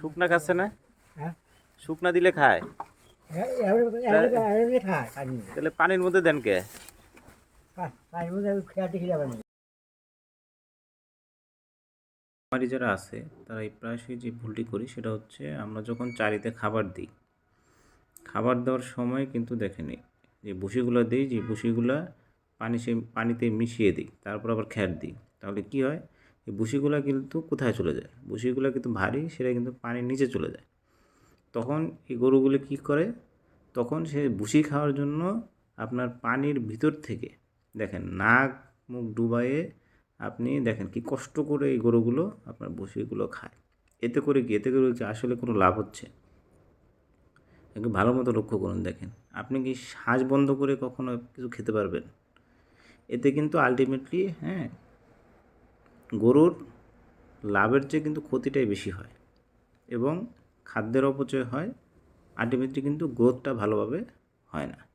শুকনা খাচ্ছে না? হ্যাঁ। শুকনা দিলে খায়? পানি তাহলে পানির মধ্যে দেন কে? খামারি যারা আছে তারা এই প্রায়শই যে ভুলটি করি সেটা হচ্ছে আমরা যখন চারিতে খাবার দিই খাবার দেওয়ার সময় কিন্তু দেখেনি যে ভুসিগুলো দিই যে ভুসিগুলো পানি সে পানিতে মিশিয়ে দিই তারপর আবার খ্যার দিই। তাহলে কি হয়? এই ভুসিগুলো কিন্তু কোথায় চলে যায়? ভুসিগুলো কিন্তু ভারী, সেটা কিন্তু পানির নিচে চলে যায়। তখন এই গরুগুলো কি করে? তখন সে ভুসি খাওয়ার জন্য আপনার পানির ভিতর থেকে, দেখেন নাক, মুখ ডুবাইয়ে আপনি দেখেন কি কষ্ট করে এই গরুগুলো আপনার ভুসিগুলো খায়। এতে করে কি? এতে করে আসলে কোনো লাভ হচ্ছে। একটু ভালো মতো লক্ষ্য করুন দেখেন। আপনি কি শ্বাস বন্ধ করে কখনো কিছু খেতে পারবেন? এতে কিন্তু আলটিমেটলি হ্যাঁ গরুর লাভের চেয়ে কিন্তু ক্ষতিটাই বেশি হয় এবং খাদ্যের অপচয় হয় আলটিমেটলি কিন্তু গ্রোথটা ভালোভাবে হয় না।